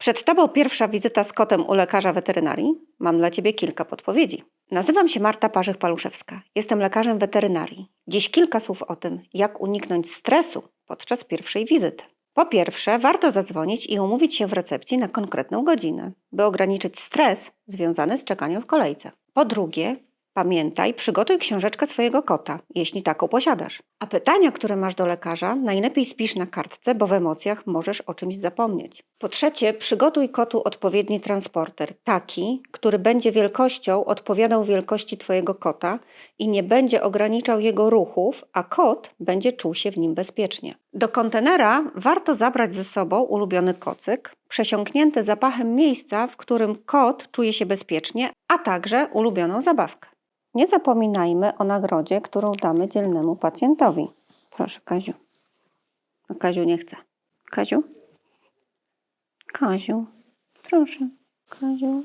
Przed Tobą pierwsza wizyta z kotem u lekarza weterynarii? Mam dla Ciebie kilka podpowiedzi. Nazywam się Marta Parzych-Paluszewska. Jestem lekarzem weterynarii. Dziś kilka słów o tym, jak uniknąć stresu podczas pierwszej wizyty. Po pierwsze, warto zadzwonić i umówić się w recepcji na konkretną godzinę, by ograniczyć stres związany z czekaniem w kolejce. Po drugie, pamiętaj, przygotuj książeczkę swojego kota, jeśli taką posiadasz. A pytania, które masz do lekarza, najlepiej spisz na kartce, bo w emocjach możesz o czymś zapomnieć. Po trzecie, przygotuj kotu odpowiedni transporter, taki, który będzie wielkością odpowiadał wielkości Twojego kota i nie będzie ograniczał jego ruchów, a kot będzie czuł się w nim bezpiecznie. Do kontenera warto zabrać ze sobą ulubiony kocyk, przesiąknięty zapachem miejsca, w którym kot czuje się bezpiecznie, a także ulubioną zabawkę. Nie zapominajmy o nagrodzie, którą damy dzielnemu pacjentowi. Proszę, Kaziu. A Kaziu nie chce. Kaziu? Kaziu, proszę. Kaziu.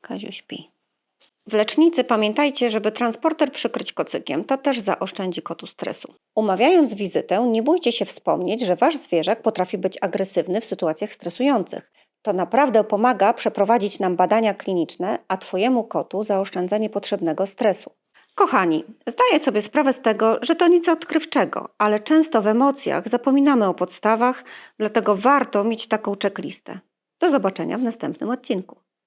Kaziu śpi. W lecznicy pamiętajcie, żeby transporter przykryć kocykiem, to też zaoszczędzi kotu stresu. Umawiając wizytę, nie bójcie się wspomnieć, że wasz zwierzak potrafi być agresywny w sytuacjach stresujących. To naprawdę pomaga przeprowadzić nam badania kliniczne, a Twojemu kotu zaoszczędza niepotrzebnego stresu. Kochani, zdaję sobie sprawę z tego, że to nic odkrywczego, ale często w emocjach zapominamy o podstawach, dlatego warto mieć taką checklistę. Do zobaczenia w następnym odcinku.